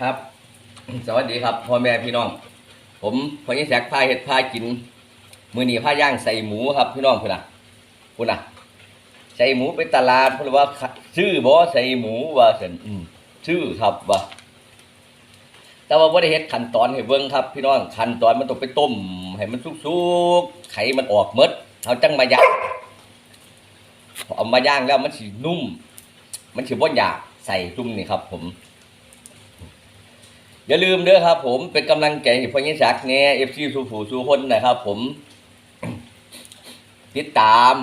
ครับ สวัสดีครับพ่อแม่พี่น้อง ผมพอยิ่งแสกพาเห็ดพากิน มือหนีผ้าย่างใส่หมูครับพี่น้องพุ่นน่ะพุ่นน่ะ ใส่หมูไปตลาดเพุ่นว่าชื่อบ่ใส่หมูว่าเสนอืมชื่อครับว่าแต่ว่าบ่ได้เฮ็ดขั้นตอนให้เบิ่งครับ พี่น้องขั้นตอนมันต้องไปต้มให้มันสุกๆไข่มันออกหมดเอาจังมาย่างเอามาย่างแล้วมันสินุ่ม มันสิบ่อยากใส่จุ่มนี่ครับ ผม อย่าลืมเด้อครับ ผมเป็นกำลังใจให้พ่อยิ่งศักดิ์แน่ FC สู่ผู้สู่คนนะครับ ผม ติดตาม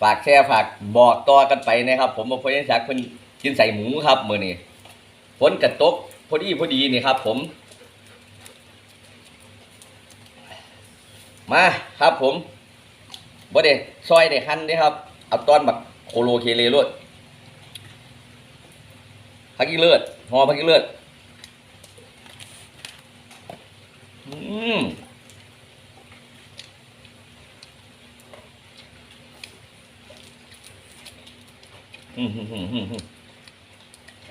ฝากแชร์ฝากบอกต่อกันไปนะครับ ผมว่าพ่อยิ่งศักดิ์เพิ่นกินใส่หมูครับมื้อนี้ฝนกระตกพอดีพอดีนี่ครับ ผม มาครับผมบ่ได้ซอยได้หั่นเด้ครับเอาตอนบักโคโลเคเลโลดพักอีเลือดหอพักอีเลือด อืมอืมอืมอืมอืมอืม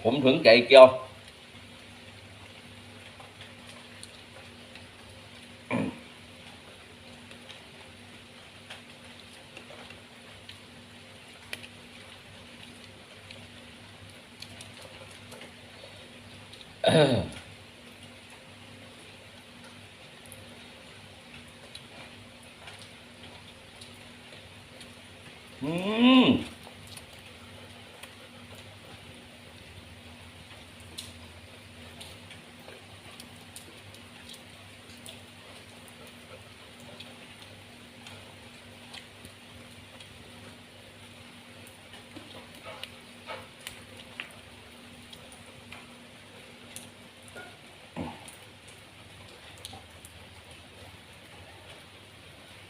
ผมถึงใจเกียว อืม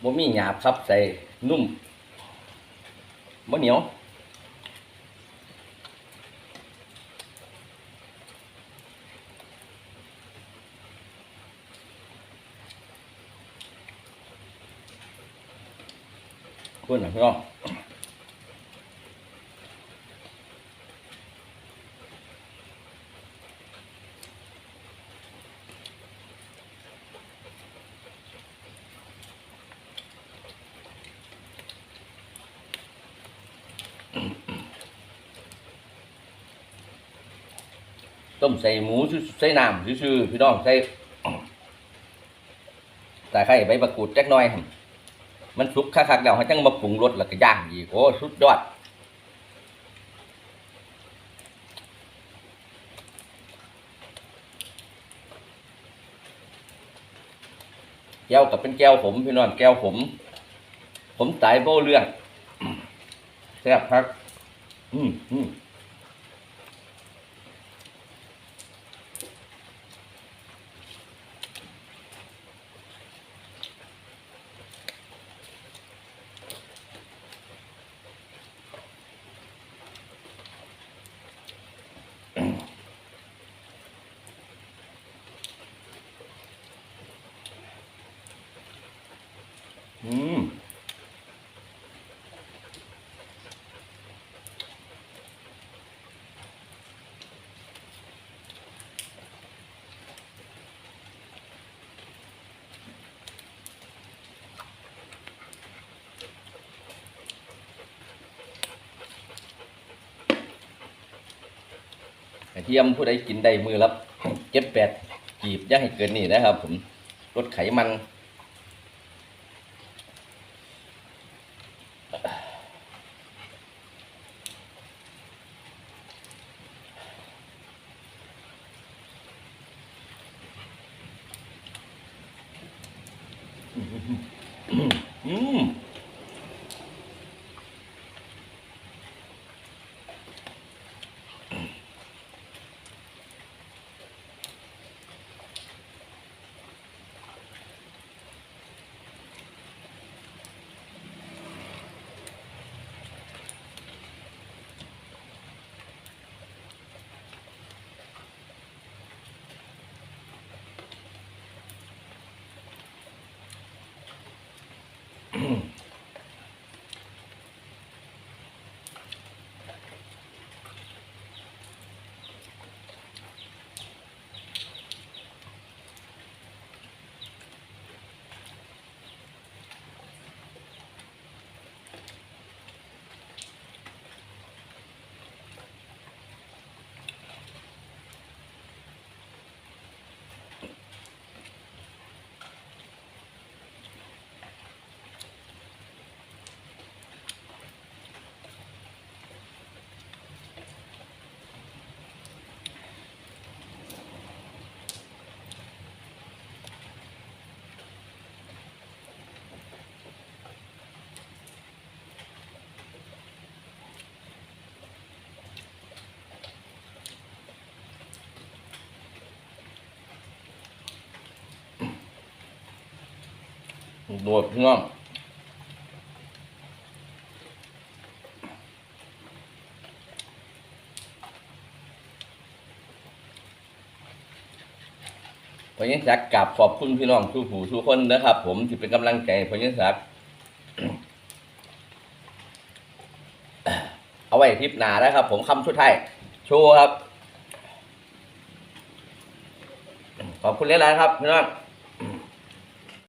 บ่มีหยาบครับใส่นุ่ม บ่เหนียวคุณนะพี่น้อง ต้มใส่หมูใส่น้ำซื่อๆพี่น้องใส่แต่ไข่ใบมะกรูดจักหน่อยมันมันสุกคักๆแล้วเขาจังมาปรุงรสแล้วก็ย่างอีกโอ้สุดยอดแก้วกับเป็นแก้วผมพี่น้องแก้วผม ผมตายโบเรื่องแซ่บครับอืมอืม อืมกระเทียมผู้ใดกินได้มือละเจ็ดแปดกีบย่าให้เกินนี่นะครับ ผมลดไขมัน อืม โดดพี่น้องพอยินศักดิ์กราบขอบคุณพี่น้องทุกผู้ทุกคนนะครับ ผมที่เป็นกำลังใจพอยินศักดิ์เอาไว้คลิปหนานะครับ ผมคำชุดไทยโชว์ครับ ขอบคุณหลายๆครับพี่น้อง